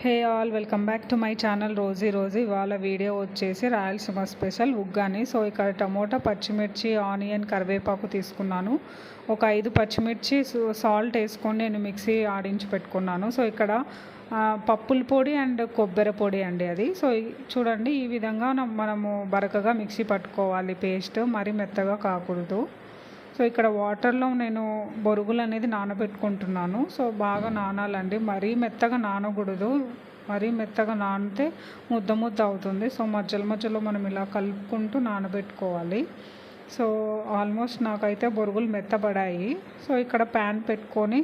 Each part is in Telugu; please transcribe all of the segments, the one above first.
Hey all welcome back to my channel Rosy Rosy. ఇవాళ వీడియో వచ్చేసి రాయలసీమ స్పెషల్ ఉగ్గాని సో ఇక్కడ టమోటా పచ్చిమిర్చి ఆనియన్ కరివేపాకు తీసుకున్నాను. ఒక ఐదు పచ్చిమిర్చి సాల్ట్ వేసుకొని నేను మిక్సీ ఆడించి పెట్టుకున్నాను. సో ఇక్కడ పప్పుల పొడి అండ్ కొబ్బరి పొడి అండి అది. సో చూడండి ఈ విధంగా మనము బరకగా మిక్సీ పట్టుకోవాలి. పేస్ట్ మరీ మెత్తగా కాకూడదు. సో ఇక్కడ వాటర్లో నేను బొరుగులు అనేది నానబెట్టుకుంటున్నాను. సో బాగా నానాలండి. మరీ మెత్తగా నానకూడదు. మరీ మెత్తగా నానితే ముద్ద ముద్ద అవుతుంది. సో మధ్యలో మధ్యలో మనం ఇలా కలుపుకుంటూ నానబెట్టుకోవాలి. సో ఆల్మోస్ట్ నాకైతే బొరుగులు మెత్తబడాయి. సో ఇక్కడ ప్యాన్ పెట్టుకొని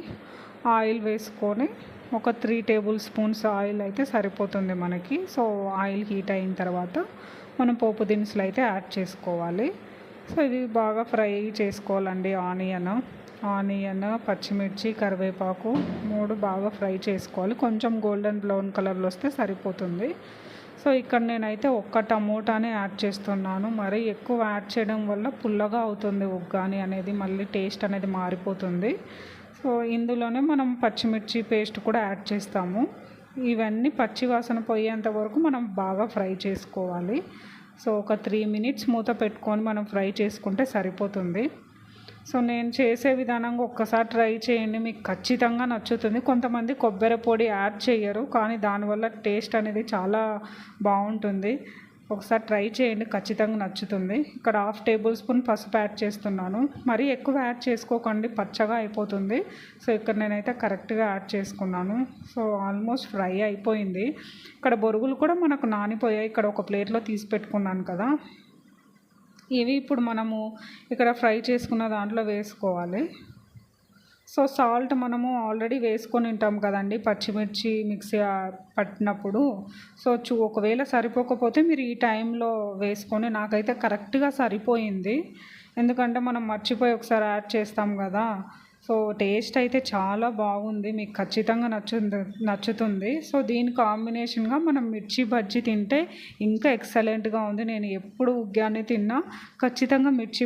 ఆయిల్ వేసుకొని ఒక త్రీ టేబుల్ స్పూన్స్ ఆయిల్ అయితే సరిపోతుంది మనకి. సో ఆయిల్ హీట్ అయిన తర్వాత మనం పోపు దినుసులు అయితే యాడ్ చేసుకోవాలి. సో ఇది బాగా ఫ్రై చేసుకోవాలండి ఆనియన్. ఆనియన్ పచ్చిమిర్చి కరివేపాకు మూడు బాగా ఫ్రై చేసుకోవాలి. కొంచెం గోల్డెన్ బ్రౌన్ కలర్లో వస్తే సరిపోతుంది. సో ఇక్కడ నేనైతే ఒక్క టమోటానే యాడ్ చేస్తున్నాను. మరి ఎక్కువ యాడ్ చేయడం వల్ల పుల్లగా అవుతుంది ఉగ్గాని అనేది మళ్ళీ టేస్ట్ అనేది మారిపోతుంది. సో ఇందులోనే మనం పచ్చిమిర్చి పేస్ట్ కూడా యాడ్ చేస్తాము. ఇవన్నీ పచ్చి వాసన పోయేంత వరకు మనం బాగా ఫ్రై చేసుకోవాలి. సో ఒక త్రీ మినిట్స్ మూత పెట్టుకొని మనం ఫ్రై చేసుకుంటే సరిపోతుంది. సో నేను చేసే విధానంగా ఒక్కసారి ట్రై చేయండి మీకు ఖచ్చితంగా నచ్చుతుంది. కొంతమంది కొబ్బరి పొడి యాడ్ చేయరు కానీ దానివల్ల టేస్ట్ అనేది చాలా బాగుంటుంది. ఒకసారి ట్రై చేయండి ఖచ్చితంగా నచ్చుతుంది. ఇక్కడ హాఫ్ టేబుల్ స్పూన్ పసుపు యాడ్ చేస్తున్నాను. మరీ ఎక్కువ యాడ్ చేసుకోకండి పచ్చగా అయిపోతుంది. సో ఇక్కడ నేనైతే కరెక్ట్గా యాడ్ చేసుకున్నాను. సో ఆల్మోస్ట్ ఫ్రై అయిపోయింది. ఇక్కడ బొరుగులు కూడా మనకు నానిపోయాయి. ఇక్కడ ఒక ప్లేట్లో తీసి పెట్టుకున్నాను కదా. ఇవి ఇప్పుడు మనము ఇక్కడ ఫ్రై చేసుకున్న దాంట్లో వేసుకోవాలి. సో సాల్ట్ మనము ఆల్రెడీ వేసుకొని ఉంటాం కదండి. పచ్చిమిర్చి మిక్సీ పట్టినప్పుడు. సో చూ ఒకవేళ సరిపోకపోతే మీరు ఈ టైంలో వేసుకొని నాకైతే కరెక్ట్గా సరిపోయింది. ఎందుకంటే మనం మర్చిపోయి ఒకసారి యాడ్ చేస్తాం కదా. సో టేస్ట్ అయితే చాలా బాగుంది. మీకు ఖచ్చితంగా నచ్చుతుంది నచ్చుతుంది. సో దీని కాంబినేషన్గా మనం మిర్చి బజ్జీ తింటే ఇంకా ఎక్సలెంట్గా ఉంది. నేను ఎప్పుడు ఉగ్గాన్ని తిన్నా. ఖచ్చితంగా మిర్చి